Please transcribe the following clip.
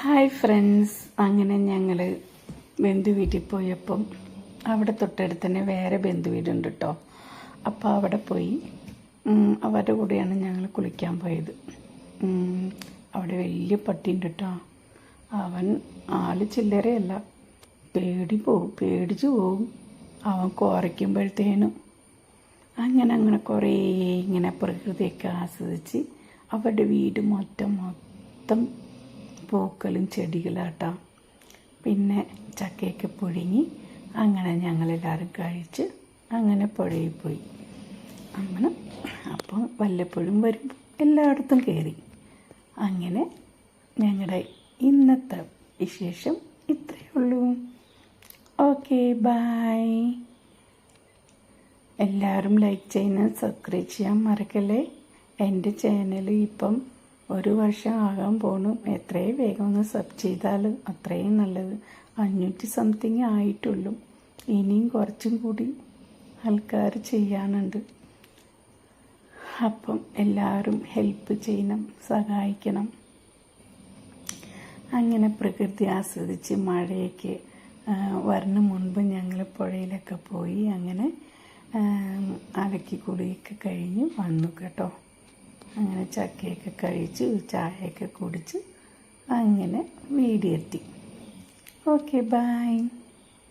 Hi friends. അങ്ങനെ ഞങ്ങൾ ബന്ധു വീട്ടിൽ പോയപ്പം അവിടെ തൊട്ടടുത്ത് തന്നെ വേറെ ബന്ധു വീടുണ്ട് കേട്ടോ അപ്പോൾ അവിടെ പോയി. അവരുടെ കൂടെയാണ് ഞങ്ങൾ കുളിക്കാൻ പോയത്. അവിടെ വലിയ പട്ടിയുണ്ട് കേട്ടോ അവൻ ആൾ ചില്ലറയല്ല. പേടി പോവും പേടിച്ച് പോവും. അവൻ കുറയ്ക്കുമ്പോഴത്തേനും അങ്ങനെ അങ്ങനെ കുറേ ഇങ്ങനെ പ്രകൃതിയൊക്കെ ആസ്വദിച്ച് അവരുടെ വീട് മൊത്തം മൊത്തം പൂക്കളും ചെടികളാട്ടോ. പിന്നെ ചക്കയൊക്കെ പുഴുങ്ങി അങ്ങനെ ഞങ്ങളെല്ലാവരും കഴിച്ച് അങ്ങനെ പുഴയിൽ പോയി. അങ്ങനെ അപ്പം വല്ലപ്പോഴും വരും. എല്ലായിടത്തും കയറി. അങ്ങനെ ഞങ്ങളുടെ ഇന്നത്തെ വിശേഷം ഇത്രയേ ഉള്ളൂ. ഓക്കെ ബായ് എല്ലാവരും ലൈക്ക് ചെയ്യാൻ സബ്സ്ക്രൈബ് ചെയ്യാൻ മറക്കല്ലേ? എന്റെ ചാനൽ ഇപ്പം ഒരു വർഷം ആകാൻ പോണു. എത്രയും വേഗം ഒന്ന് സബ് ചെയ്താൽ അത്രയും നല്ലത്. അഞ്ഞൂറ്റി സംതിങ് ആയിട്ടുള്ളൂ. ഇനിയും കുറച്ചും കൂടി ആൾക്കാർ ചെയ്യാനുണ്ട്. അപ്പം എല്ലാവരും ഹെൽപ്പ് ചെയ്യണം സഹായിക്കണം. അങ്ങനെ പ്രകൃതി ആസ്വദിച്ച് മഴയൊക്കെ വരണ മുൻപ് ഞങ്ങൾ പുഴയിലൊക്കെ പോയി അങ്ങനെ അലക്കി കുളിയൊക്കെ കഴിഞ്ഞ് വന്നു കേട്ടോ. അങ്ങനെ ചക്കയൊക്കെ കഴിച്ച് ചായയൊക്കെ കുടിച്ച് അങ്ങനെ വീടിയെത്തി ഓക്കെ ബൈ